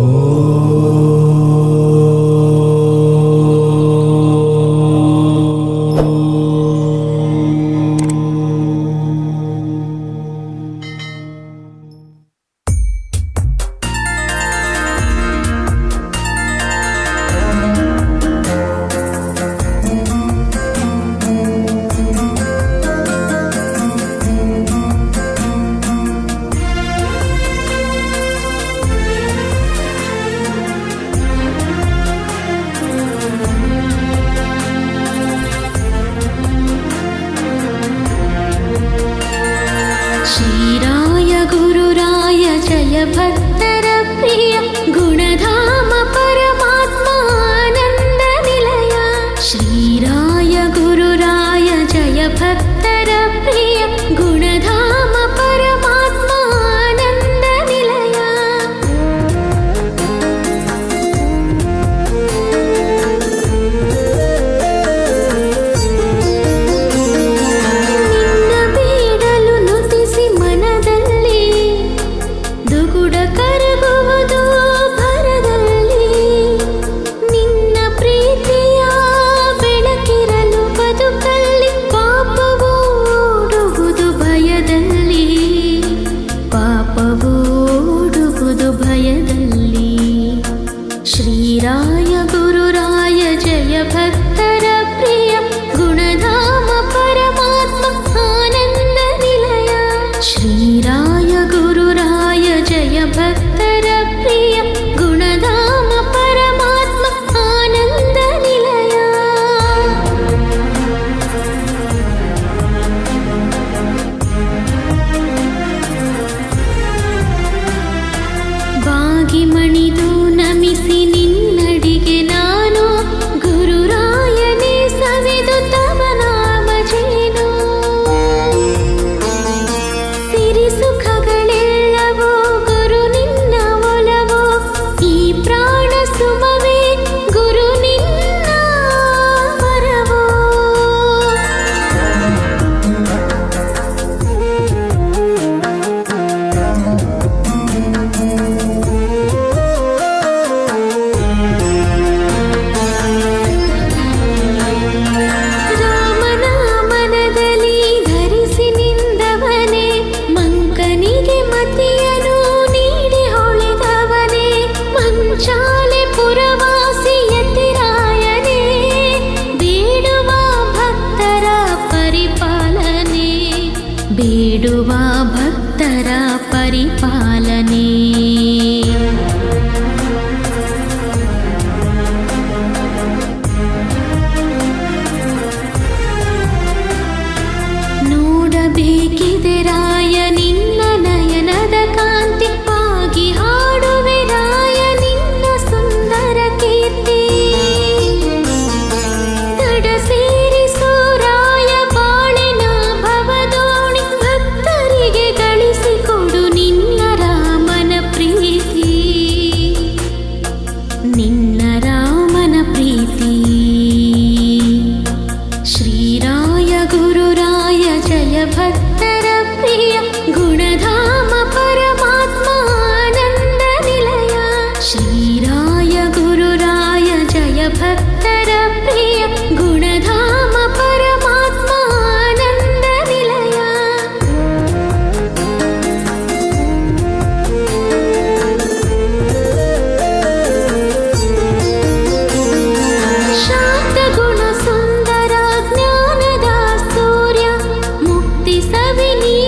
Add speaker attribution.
Speaker 1: Oh. भर ಬೇಡುವ ಭಕ್ತರ ಪರಿಪಾಲನೆ 为你。